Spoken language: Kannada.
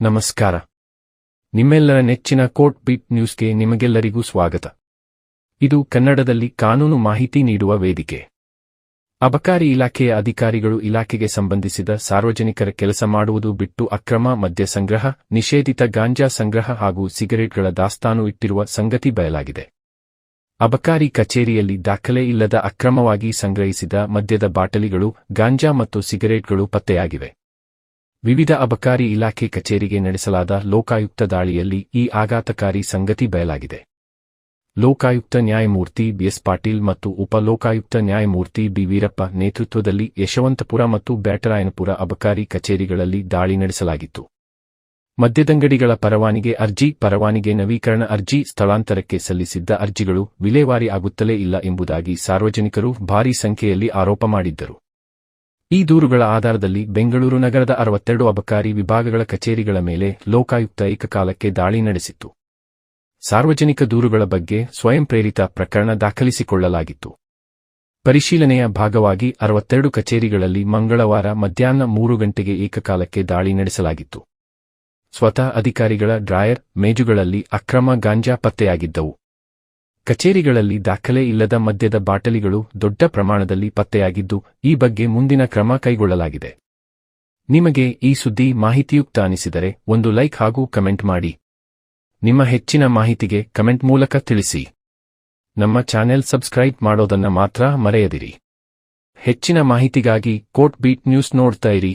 ನಮಸ್ಕಾರ. ನಿಮ್ಮೆಲ್ಲರ ನೆಚ್ಚಿನ ಕೋರ್ಟ್ ಬೀಟ್ ನ್ಯೂಸ್ಗೆ ನಿಮಗೆಲ್ಲರಿಗೂ ಸ್ವಾಗತ. ಇದು ಕನ್ನಡದಲ್ಲಿ ಕಾನೂನು ಮಾಹಿತಿ ನೀಡುವ ವೇದಿಕೆ. ಅಬಕಾರಿ ಇಲಾಖೆಯ ಅಧಿಕಾರಿಗಳು ಇಲಾಖೆಗೆ ಸಂಬಂಧಿಸಿದ ಸಾರ್ವಜನಿಕರ ಕೆಲಸ ಮಾಡುವುದು ಬಿಟ್ಟು ಅಕ್ರಮ ಮದ್ಯ ಸಂಗ್ರಹ, ನಿಷೇಧಿತ ಗಾಂಜಾ ಸಂಗ್ರಹ ಹಾಗೂ ಸಿಗರೇಟ್ಗಳ ದಾಸ್ತಾನು ಇಟ್ಟಿರುವ ಸಂಗತಿ ಬಯಲಾಗಿದೆ. ಅಬಕಾರಿ ಕಚೇರಿಯಲ್ಲಿ ದಾಖಲೆ ಇಲ್ಲದ ಅಕ್ರಮವಾಗಿ ಸಂಗ್ರಹಿಸಿದ ಮದ್ಯದ ಬಾಟಲಿಗಳು, ಗಾಂಜಾ ಮತ್ತು ಸಿಗರೇಟ್ಗಳು ಪತ್ತೆಯಾಗಿವೆ. ವಿವಿಧ ಅಬಕಾರಿ ಇಲಾಖೆ ಕಚೇರಿಗೆ ನಡೆಸಲಾದ ಲೋಕಾಯುಕ್ತ ದಾಳಿಯಲ್ಲಿ ಈ ಆಘಾತಕಾರಿ ಸಂಗತಿ ಬಯಲಾಗಿದೆ. ಲೋಕಾಯುಕ್ತ ನ್ಯಾಯಮೂರ್ತಿ ಬಿಎಸ್ ಪಾಟೀಲ್ ಮತ್ತು ಉಪ ಲೋಕಾಯುಕ್ತ ನ್ಯಾಯಮೂರ್ತಿ ಬಿ ವೀರಪ್ಪ ನೇತೃತ್ವದಲ್ಲಿ ಯಶವಂತಪುರ ಮತ್ತು ಬ್ಯಾಟರಾಯನಪುರ ಅಬಕಾರಿ ಕಚೇರಿಗಳಲ್ಲಿ ದಾಳಿ ನಡೆಸಲಾಗಿತ್ತು. ಮದ್ಯದಂಗಡಿಗಳ ಪರವಾನಿಗೆ ಅರ್ಜಿ, ಪರವಾನಿಗೆ ನವೀಕರಣ ಅರ್ಜಿ, ಸ್ಥಳಾಂತರಕ್ಕೆ ಸಲ್ಲಿಸಿದ್ದ ಅರ್ಜಿಗಳು ವಿಲೇವಾರಿ ಆಗುತ್ತಲೇ ಇಲ್ಲ ಎಂಬುದಾಗಿ ಸಾರ್ವಜನಿಕರು ಭಾರೀ ಸಂಖ್ಯೆಯಲ್ಲಿ ಆರೋಪ ಮಾಡಿದ್ದರು. ಈ ದೂರುಗಳ ಆಧಾರದಲ್ಲಿ ಬೆಂಗಳೂರು ನಗರದ ಅರವತ್ತೆರಡು ಅಬಕಾರಿ ವಿಭಾಗಗಳ ಕಚೇರಿಗಳ ಮೇಲೆ ಲೋಕಾಯುಕ್ತ ಏಕಕಾಲಕ್ಕೆ ದಾಳಿ ನಡೆಸಿತ್ತು. ಸಾರ್ವಜನಿಕ ದೂರುಗಳ ಬಗ್ಗೆ ಸ್ವಯಂ ಪ್ರೇರಿತ ಪ್ರಕರಣ ದಾಖಲಿಸಿಕೊಳ್ಳಲಾಗಿತ್ತು. ಪರಿಶೀಲನೆಯ ಭಾಗವಾಗಿ ಅರವತ್ತೆರಡು ಕಚೇರಿಗಳಲ್ಲಿ ಮಂಗಳವಾರ ಮಧ್ಯಾಹ್ನ ಮೂರು ಗಂಟೆಗೆ ಏಕಕಾಲಕ್ಕೆ ದಾಳಿ ನಡೆಸಲಾಗಿತ್ತು. ಸ್ವತಃ ಅಧಿಕಾರಿಗಳ ಡ್ರಾಯರ್ ಮೇಜುಗಳಲ್ಲಿ ಅಕ್ರಮ ಗಾಂಜಾ ಪತ್ತೆಯಾಗಿದ್ದವು. ಕಚೇರಿಗಳಲ್ಲಿ ದಾಖಲೆ ಇಲ್ಲದ ಮದ್ಯದ ಬಾಟಲಿಗಳು ದೊಡ್ಡ ಪ್ರಮಾಣದಲ್ಲಿ ಪತ್ತೆಯಾಗಿದ್ದು, ಈ ಬಗ್ಗೆ ಮುಂದಿನ ಕ್ರಮ ಕೈಗೊಳ್ಳಲಾಗಿದೆ. ನಿಮಗೆ ಈ ಸುದ್ದಿ ಮಾಹಿತಿಯುಕ್ತ ಅನಿಸಿದರೆ ಒಂದು ಲೈಕ್ ಹಾಗೂ ಕಮೆಂಟ್ ಮಾಡಿ. ನಿಮ್ಮ ಹೆಚ್ಚಿನ ಮಾಹಿತಿಗೆ ಕಮೆಂಟ್ ಮೂಲಕ ತಿಳಿಸಿ. ನಮ್ಮ ಚಾನೆಲ್ ಸಬ್ಸ್ಕ್ರೈಬ್ ಮಾಡೋದನ್ನ ಮಾತ್ರ ಮರೆಯದಿರಿ. ಹೆಚ್ಚಿನ ಮಾಹಿತಿಗಾಗಿ ಕೋರ್ಟ್ ಬೀಟ್ ನ್ಯೂಸ್ ನೋಡ್ತಾ ಇರಿ.